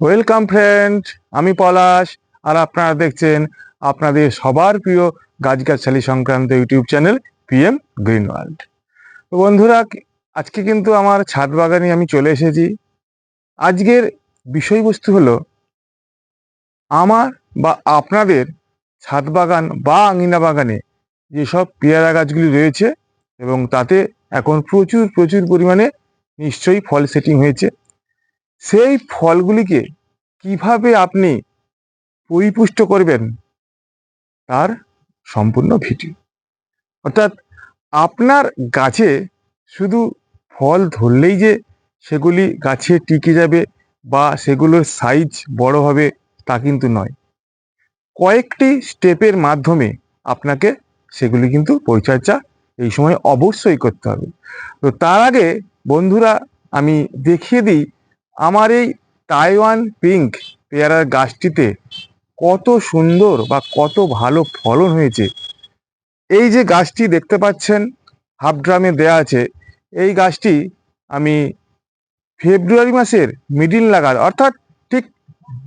Welcome friend আমি পলাশ, আর আপনারা দেখছেন আপনাদের সবার প্রিয় গাছগাছালি সংক্রান্ত YouTube channel PM green world. তো বন্ধুরা, আজকে কিন্তু আমার ছাদ বাগানে আমি চলে এসেছি। আজকের বিষয়বস্তু হলো, আমার বা আপনাদের ছাদ বাগান বা আঙিনা বাগানে যেসব পেয়ারা গাছগুলি রয়েছে এবং তাতে এখন প্রচুর প্রচুর পরিমাণে নিশ্চয়ই ফল সেটিং হয়েছে। সেই ফলগুলিকে কীভাবে আপনি পরিপুষ্ট করবেন তার সম্পূর্ণ ভিডিও অর্থাৎ আপনার গাছে শুধু ফল ধরলেই যে সেগুলি গাছে টিকে যাবে বা সেগুলোর সাইজ বড় হবে তা কিন্তু নয়। কয়েকটি স্টেপের মাধ্যমে আপনাকে সেগুলি কিন্তু পরিচর্যা এই সময় অবশ্যই করতে হবে। তো তার আগে বন্ধুরা আমি দেখিয়ে দিই আমার এই তাইওয়ান পিঙ্ক পেয়ারার গাছটিতে কত সুন্দর বা কত ভালো ফলন হয়েছে। এই যে গাছটি দেখতে পাচ্ছেন হাফ ড্রামে দেয়া আছে। এই গাছটি আমি ফেব্রুয়ারি মাসের মিডিল নাগাদ, অর্থাৎ ঠিক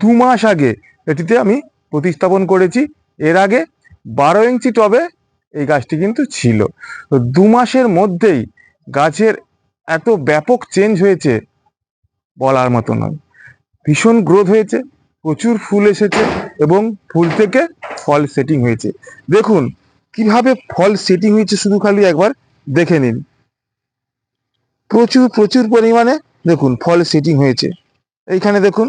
দু মাস আগে এটিতে আমি প্রতিস্থাপন করেছি। এর আগে বারো ইঞ্চি টবে এই গাছটি কিন্তু ছিল। তো দু মাসের মধ্যেই গাছের এত ব্যাপক চেঞ্জ হয়েছে। বলার মতো নয়। ভীষণ গ্রোথ হয়েছে, প্রচুর ফুল এসেছে এবং ফুল থেকে ফল সেটিং হয়েছে। দেখুন, কীভাবে ফল সেটিং হয়েছে শুধু খালি একবার দেখে নিন। প্রচুর প্রচুর পরিমাণে দেখুন ফল সেটিং হয়েছে। এইখানে দেখুন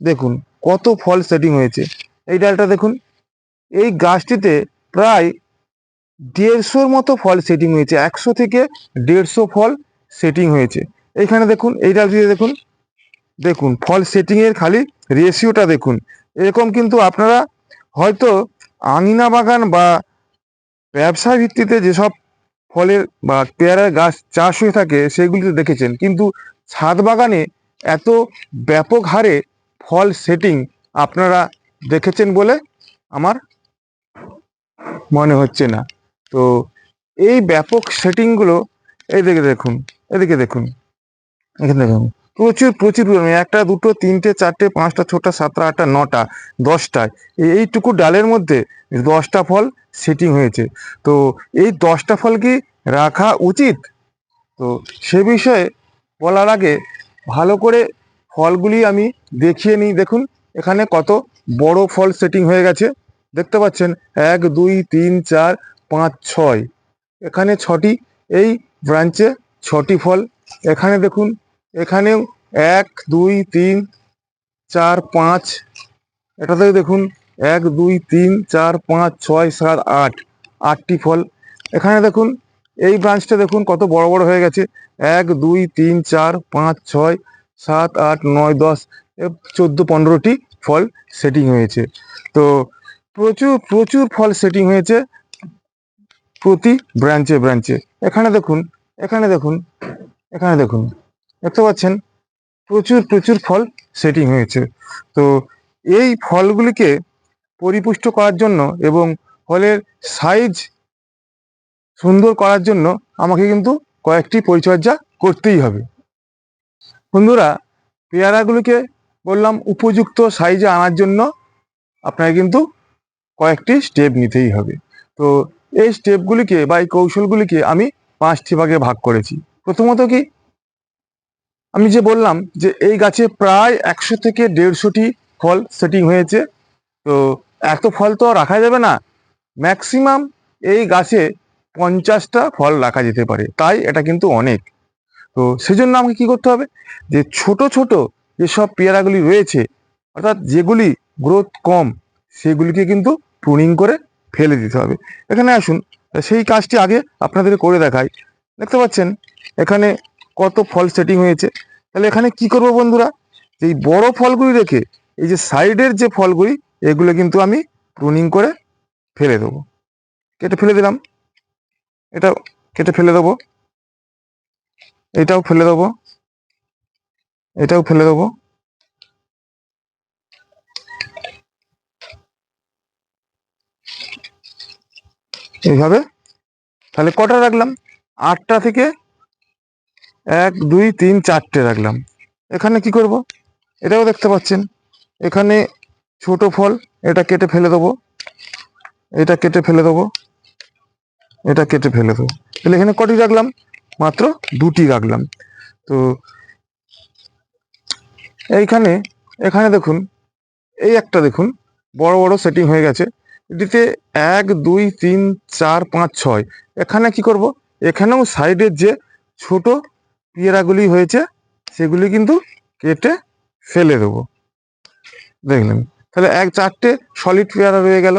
দেখুন কত ফল সেটিং হয়েছে। এই ডালটা দেখুন, এই গাছটিতে প্রায় দেড়শোর মতো ফল সেটিং হয়েছে। একশো থেকে দেড়শো ফল সেটিং হয়েছে। এইখানে দেখুন, এই ডালটিতে দেখুন দেখুন ফল সেটিংয়ের খালি রেশিওটা দেখুন। এরকম কিন্তু আপনারা হয়তো আঙিনা বাগান বা ব্যবসা ভিত্তিতে যেসব ফলের বা পেয়ারার গাছ চাষ হয়ে থাকে, সেগুলিতে দেখেছেন। কিন্তু ছাদ বাগানে এত ব্যাপক হারে ফল সেটিং আপনারা দেখেছেন বলে আমার মনে হচ্ছে না। তো এই ব্যাপক সেটিংগুলো এদিকে দেখুন এদিকে দেখুন, এখানে দেখুন। প্রচুর প্রচুর পরিমাণে। একটা, দুটো, তিনটে, চারটে, পাঁচটা, ছটা, সাতটা, আটটা, নটা, দশটায়। এই- এইটুকু ডালের মধ্যে দশটা ফল সেটিং হয়েছে। তো এই দশটা ফল কি রাখা উচিত? তো সে বিষয়ে বলার আগে ভালো করে ফলগুলি আমি দেখিয়ে নিই। দেখুন, এখানে কত বড় ফল সেটিং হয়ে গেছে। দেখতে পাচ্ছেন, এক, দুই, তিন, চার, পাঁচ, ছয়। এখানে ছটি, এই ব্রাঞ্চে ছটি ফল। এখানে দেখুন এখানেও এক, দুই, তিন, চার, পাঁচ। এটাতে দেখুন, এক, দুই, তিন, চার, পাঁচ, ছয়, সাত, আট। আটটি ফল। এখানে দেখুন, এই ব্রাঞ্চটা দেখুন, কত বড় বড় হয়ে গেছে। এক, দুই, তিন, চার, পাঁচ, ছয়, সাত, আট, নয়, দশ চোদ্দ, পনেরোটি ফল সেটিং হয়েছে। তো প্রচুর প্রচুর ফল সেটিং হয়েছে প্রতি ব্রাঞ্চে ব্রাঞ্চে। এখানে দেখুন এখানে দেখুন এখানে দেখুন। দেখতে পাচ্ছেন, প্রচুর প্রচুর ফল সেটিং হয়েছে। তো এই ফলগুলিকে পরিপুষ্ট করার জন্য এবং ফলের সাইজ সুন্দর করার জন্য আমাকে কিন্তু কয়েকটি পরিচর্যা করতেই হবে। বন্ধুরা, পেয়ারাগুলিকে বললাম উপযুক্ত সাইজে আনার জন্য আপনাকে কিন্তু কয়েকটি স্টেপ নিতেই হবে। তো এই স্টেপগুলিকে বা এই কৌশলগুলিকে আমি পাঁচটি ভাগে ভাগ করেছি। প্রথমত কি? আমি যে বললাম যে এই গাছে প্রায় একশো থেকে দেড়শোটি ফল সেটিং হয়েছে, তো এত ফল তো রাখা যাবে না। ম্যাক্সিমাম এই গাছে পঞ্চাশটা ফল রাখা যেতে পারে, তাই এটা কিন্তু অনেক। তো সেজন্য আমাকে কি করতে হবে? যে ছোট ছোট যেসব পেয়ারাগুলি রয়েছে, অর্থাৎ যেগুলি গ্রোথ কম, সেগুলিকে কিন্তু প্রুনিং করে ফেলে দিতে হবে। এখানে আসুন, সেই কাজটি আগে আপনাদের করে দেখাই। দেখতে পাচ্ছেন, এখানে কত ফল সেটিং হয়েছে। তাহলে এখানে কি করব বন্ধুরা? এই বড় ফলগুলি রেখে, এই যে সাইডের যে ফলগুলি, এগুলো কিন্তু আমি প্রুনিং করে ফেলে দেবো। কেটে ফেলে দিলাম। এটা কেটে ফেলে দেবো। এটাও ফেলে দেবো। এটাও ফেলে দেবো। এইভাবে। তাহলে কটা রাখলাম? আটটা থেকে এক, দুই, তিন, চারটে রাখলাম। এখানে কি করব? এটাও দেখতে পাচ্ছেন। এখানে ছোট ফল, এটা কেটে ফেলে দেবো। এটা কেটে ফেলে দেবো। এটা কেটে ফেলে দেবো। তাহলে এখানে কটি রাখলাম? মাত্র দুটি রাখলাম। তো এইখানে, এখানে দেখুন, এই একটা দেখুন, বড় বড় সেটিং হয়ে গেছে। এটিতে এক, দুই, তিন, চার, পাঁচ, ছয়। এখানে কি করব? এখানেও সাইডের যে ছোট পিয়ারাগুলি হয়েছে, সেগুলি কিন্তু কেটে ফেলে দেবো। দেখলেন? তাহলে এক চারটে সলিড পেয়ারা রয়ে গেল।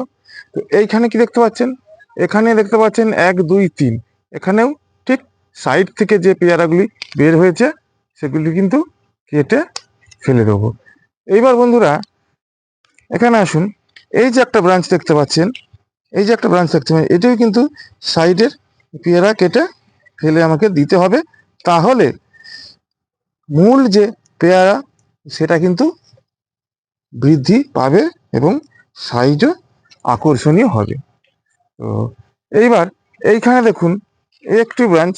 তো এইখানে কি দেখতে পাচ্ছেন? এখানে দেখতে পাচ্ছেন এক, দুই, তিন। এখানেও ঠিক সাইড থেকে যে পেয়ারাগুলি বের হয়েছে, সেগুলি কিন্তু কেটে ফেলে দেবো। এইবার বন্ধুরা, এখানে আসুন। এই যে একটা ব্রাঞ্চ দেখতে পাচ্ছেন, এই যে একটা ব্রাঞ্চ দেখতে পাচ্ছেন, এটাও কিন্তু সাইডের পেয়ারা কেটে ফেলে আমাকে দিতে হবে। তাহলে মূল যে পেয়ারা, সেটা কিন্তু বৃদ্ধি পাবে এবং সাইজও আকর্ষণীয় হবে। তো এইবার এইখানে দেখুন, একটি ব্রাঞ্চ।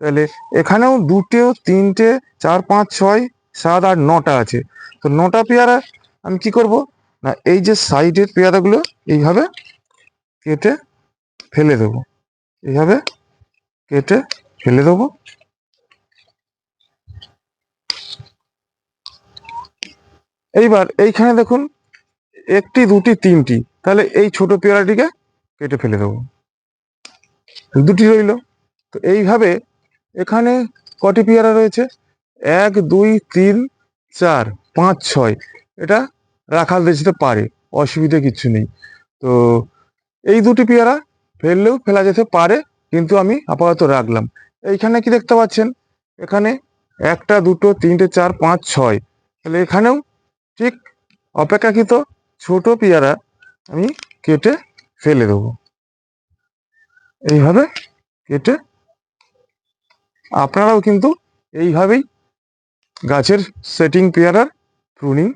তাহলে এখানেও দুটো, তিনটে, চার, পাঁচ, ছয়, সাত, আট, নটা আছে। তো নটা পেয়ারা আমি কি করব? না, এই যে সাইডের পেয়ারাগুলো, এইভাবে কেটে ফেলে দেবো। এইভাবে কেটে ফেলে দেবো। এইবার এইখানে দেখুন, একটি, দুটি, তিনটি। তাহলে এই ছোট পেয়ারাটিকে কেটে ফেলে দেবো। দুটি রইল। তো এইভাবে এখানে কটি পেয়ারা রয়েছে? এক, দুই, তিন, চার, পাঁচ, ছয়। এটা রাখা যেতে পারে, অসুবিধা কিছু নেই। তো এই দুটি পেয়ারা ফেললেও ফেলা যেতে পারে, কিন্তু আমি আপাতত রাখলাম। এইখানে কি দেখতে পাচ্ছেন? এখানে একটা, দুটো, তিনটে, চার, পাঁচ, ছয়। তাহলে এখানেও ঠিক অপেক্ষাকৃত ছোট পেয়ারা আমি কেটে ফেলে দেবো। এইভাবে কেটে আপনারাও কিন্তু এইভাবেই গাছের সেটিং পেয়ারার প্রুনিং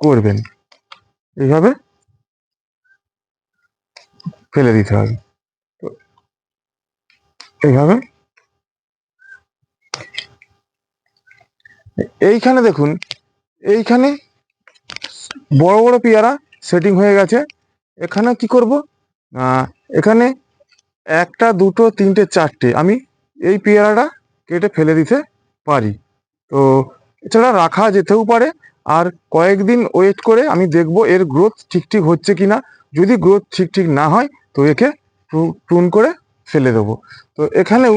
করবেন। এইভাবে ফেলে দিতে হবে। তো এইভাবে এইখানে দেখুন, এইখানে বড় বড় পেয়ারা সেটিং হয়ে গেছে। এখানে কি করব? এখানে একটা, দুটো, তিনটে, চারটে। আমি এই পেয়ারাটা কেটে ফেলে দিতে পারি। তো এছাড়া রাখা যেতেও পারে। আর কয়েকদিন ওয়েট করে আমি দেখব এর গ্রোথ ঠিক ঠিক হচ্ছে কিনা। যদি গ্রোথ ঠিক ঠিক না হয়, তো একে টুন করে ফেলে দেবো। তো এখানেও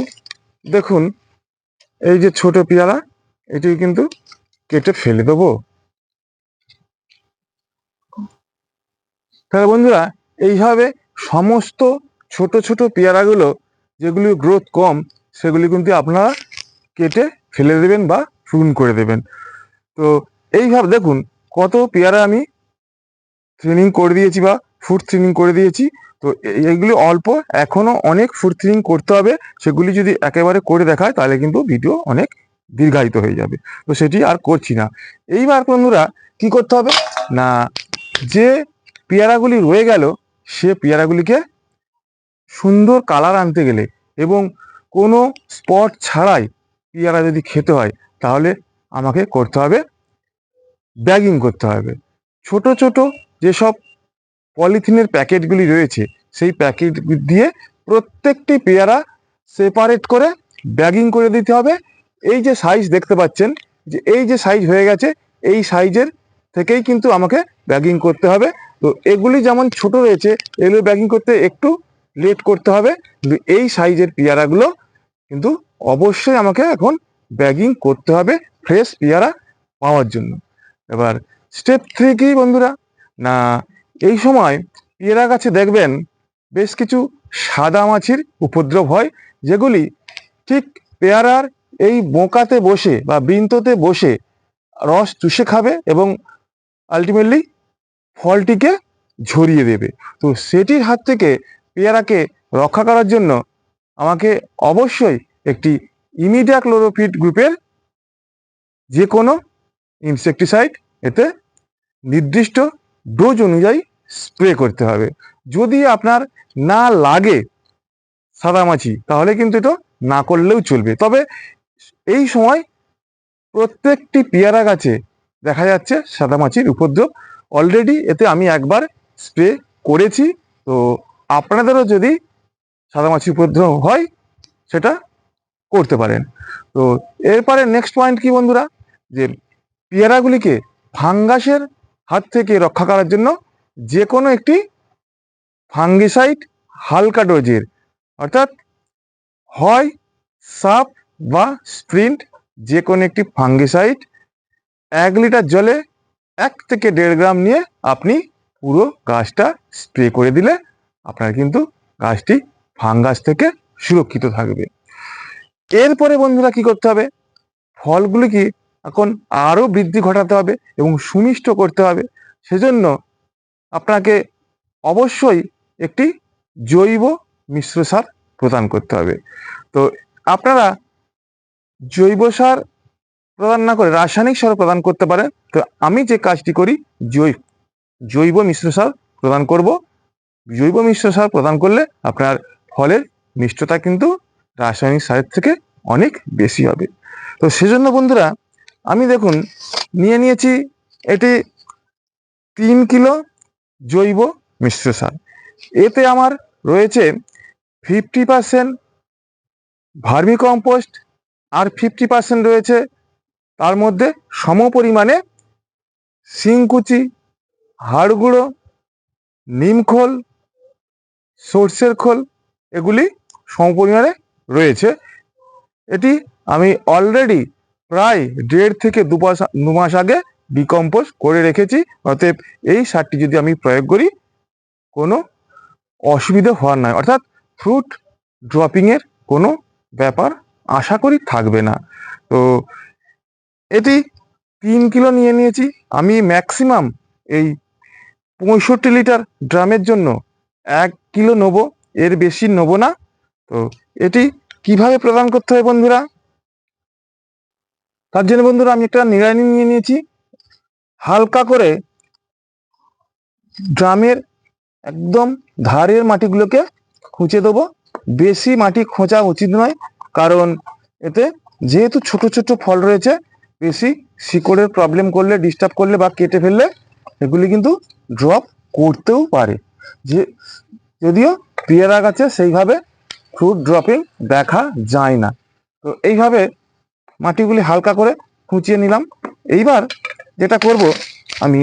দেখুন, এই যে ছোট পেয়ারা এটি কিন্তু কেটে ফেলে দেবো। তাহলে বন্ধুরা, এইভাবে সমস্ত ছোট ছোট পেয়ারাগুলো যেগুলি গ্রোথ কম, সেগুলি কিন্তু আপনারা কেটে ফেলে দেবেন বা প্রুন করে দেবেন। তো এইভাবে দেখুন কত পেয়ারা আমি ট্রেনিং করে দিয়েছি বা ফুড ট্রেনিং করে দিয়েছি। তো এই- এইগুলি অল্প, এখনও অনেক ফুড ট্রেনিং করতে হবে, সেগুলি যদি একেবারে করে দেখায় তাহলে কিন্তু ভিডিও অনেক দীর্ঘায়িত হয়ে যাবে। তো সেটি আর করছি না। এইবার বন্ধুরা, কি করতে হবে? না, যে পেয়ারাগুলি রয়ে গেল, সে পেয়ারাগুলিকে সুন্দর কালার আনতে গেলে এবং কোনো স্পট ছাড়াই পেয়ারা যদি খেতে হয়, তাহলে আমাকে করতে হবে ব্যাগিং করতে হবে। ছোট ছোট যেসব পলিথিনের প্যাকেটগুলি রয়েছে, সেই প্যাকেট দিয়ে প্রত্যেকটি পেয়ারা সেপারেট করে ব্যাগিং করে দিতে হবে। এই যে সাইজ দেখতে পাচ্ছেন, যে এই যে সাইজ হয়ে গেছে, এই সাইজের থেকেই কিন্তু আমাকে ব্যাগিং করতে হবে। তো এগুলি যেমন ছোট রয়েছে এগুলো ব্যাগিং করতে একটু লেট করতে হবে। কিন্তু এই সাইজের পেয়ারাগুলো কিন্তু অবশ্যই আমাকে এখন ব্যাগিং করতে হবে ফ্রেশ পেয়ারা পাওয়ার জন্য। এবার স্টেপ থ্রি কি বন্ধুরা? না, এই সময় পেয়ারা গাছে দেখবেন বেশ কিছু সাদা মাছির উপদ্রব হয়, যেগুলি ঠিক পেয়ারার এই বোকাতে বসে বা বৃন্ততে বসে রস চুষে খাবে এবং আলটিমেটলি ফলটিকে ঝরিয়ে দেবে। তো সেটির হাত থেকে পেয়ারাকে রক্ষা করার জন্য আমাকে অবশ্যই একটি ইমিডিয়া ক্লোরোফিট গ্রুপের যে কোনো ইনসেকটিসাইড এতে নির্দিষ্ট ডোজ অনুযায়ী স্প্রে করতে হবে। যদি আপনার না লাগে সাদামাছি, তাহলে কিন্তু এটা না করলেও চলবে। তবে এই সময় প্রত্যেকটি পেয়ারা গাছে দেখা যাচ্ছে সাদামাছির উপদ্রব অলরেডি এতে আমি একবার স্প্রে করেছি। তো আপনাদেরও যদি সাদামাছি উপদ্রব হয়, সেটা করতে পারেন। তো এরপরে নেক্সট পয়েন্ট কি বন্ধুরা? যে পেয়ারাগুলিকে ফাঙ্গাসের হাত থেকে রক্ষা করার জন্য যে কোনো একটি ফাঙ্গিসাইড হালকা ডোজের অর্থাৎ হয় সাপ বা স্প্রিন্ট যে কোনো একটি ফাঙ্গিসাইড এক লিটার জলে এক থেকে দেড় গ্রাম নিয়ে আপনি পুরো গাছটা স্প্রে করে দিলে আপনার কিন্তু গাছটি ফাঙ্গাস থেকে সুরক্ষিত থাকবে। এরপরে বন্ধুরা কি করতে হবে? ফলগুলিকে এখন আরও বৃদ্ধি ঘটাতে হবে এবং সুমিষ্ট করতে হবে। সেজন্য আপনাকে অবশ্যই একটি জৈব মিশ্র সার প্রদান করতে হবে। তো আপনারা জৈব সার প্রদান না করে রাসায়নিক সার প্রদান করতে পারে। তো আমি যে কাজটি করি, জৈব জৈব মিশ্র সার প্রদান করব। জৈব মিশ্র সার প্রদান করলে আপনার ফলের মিষ্টতা কিন্তু রাসায়নিক সারের থেকে অনেক বেশি হবে। তো সেজন্য বন্ধুরা, আমি দেখুন, নিয়ে নিয়েছি এটি তিন কিলো জৈব মিশ্র সার। এতে আমার রয়েছে ফিফটি পার্সেন্ট ভার্মি কম্পোস্ট আর ফিফটি পার্সেন্ট রয়েছে তার মধ্যে সম পরিমাণে শিংকুচি হাড় গুঁড়ো নিমখোল, সর্ষের খোল এগুলি সম পরিমাণে রয়েছে। এটি আমি অলরেডি প্রায় দেড় থেকে দু মাস দু মাস আগে ডিকম্পোজ করে রেখেছি। অতএব এই সারটি যদি আমি প্রয়োগ করি, কোনো অসুবিধা হওয়ার নয়। অর্থাৎ ফ্রুট ড্রপিংয়ের কোনো ব্যাপার আশা করি থাকবে না। তো এটি তিন কিলো নিয়ে নিয়েছি। আমি ম্যাক্সিমাম এই পঁয়ষট্টি লিটার ড্রামের জন্য এক কিলো নেব। এর বেশি নেব না। তো এটি কীভাবে প্রদান করতে হয় বন্ধুরা? তার জন্য বন্ধুরা আমি একটা নিড়ানি নিয়ে নিয়েছি। হালকা করে ড্রামের একদম ধারের মাটিগুলোকে খুঁচে দেবো। বেশি মাটি খোঁচা উচিত নয়। কারণ এতে যেহেতু ছোট ছোট ফল রয়েছে বেশি শিকড়ের প্রবলেম করলে ডিস্টার্ব করলে বা কেটে ফেললে এগুলি কিন্তু ড্রপ করতেও পারে। যে, যদিও পেয়ারা গাছে সেইভাবে ফ্রুট ড্রপিং দেখা যায় না। তো এইভাবে মাটিগুলি হালকা করে খুঁচিয়ে নিলাম। এইবার যেটা করব, আমি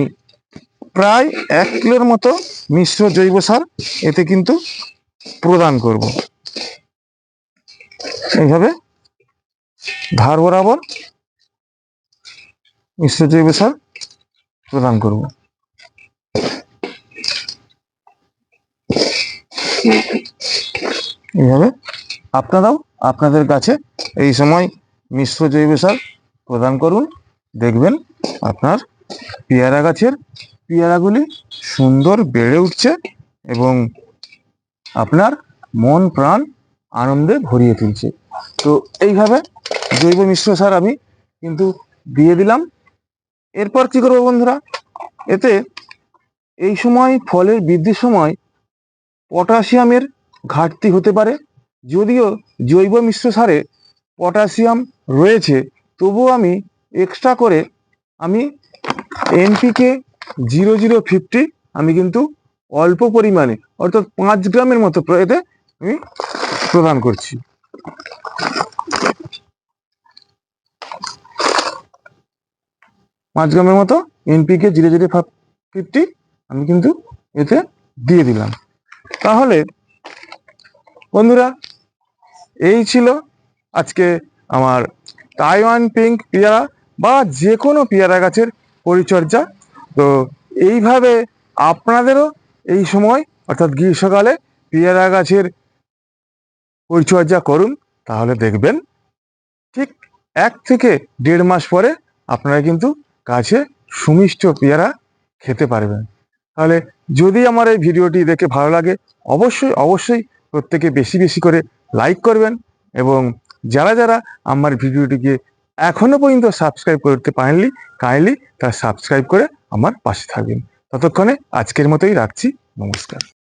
প্রায় এক কিলোর মতো মিশ্র জৈব সার এতে কিন্তু প্রদান করব। এইভাবে ধার বরাবর মিশ্র জৈব সার প্রদান করব। এইভাবে আপনারাও আপনাদের কাছে এই সময় মিশ্র জৈব সার প্রদান করুন। দেখবেন আপনার পেয়ারা গাছের পেয়ারাগুলি সুন্দর বেড়ে উঠছে এবং আপনার মন, প্রাণ আনন্দে ভরিয়ে তুলছে। তো এইভাবে জৈব মিশ্র সার আমি কিন্তু দিয়ে দিলাম। এরপর কি করব বন্ধুরা? এতে এই সময় ফলের বৃদ্ধির সময় পটাশিয়ামের ঘাটতি হতে পারে। যদিও জৈব মিশ্র সারে পটাশিয়াম রয়েছে, তবুও আমি এক্সট্রা করে আমি এনপিকে জিরো জিরো ফিফটি আমি কিন্তু অল্প পরিমাণে, অর্থাৎ পাঁচ গ্রামের মতো এতে আমি প্রদান করছি। পাঁচ গ্রামের মতো এনপিকে জিরো জিরো ফিফটি আমি কিন্তু এতে দিয়ে দিলাম। তাহলে বন্ধুরা, এই ছিল আজকে আমার তাইওয়ান পিঙ্ক পেয়ারা বা যে কোনো পেয়ারা গাছের পরিচর্যা। তো এইভাবে আপনাদেরও এই সময়, অর্থাৎ গ্রীষ্মকালে পেয়ারা গাছের পরিচর্যা করুন, তাহলে দেখবেন ঠিক এক থেকে দেড় মাস পরে আপনারা কিন্তু গাছে সুমিষ্ট পেয়ারা খেতে পারবেন। তাহলে যদি আমার এই ভিডিওটি দেখে ভালো লাগে, অবশ্যই অবশ্যই প্রত্যেকে বেশি বেশি করে লাইক করবেন এবং যারা যারা আমার ভিডিওটিকে এখনও পর্যন্ত সাবস্ক্রাইব করতে পারেননি, কাইন্ডলি তা সাবস্ক্রাইব করে আমার পাশে থাকবেন। ততক্ষণে আজকের মতোই রাখছি। নমস্কার।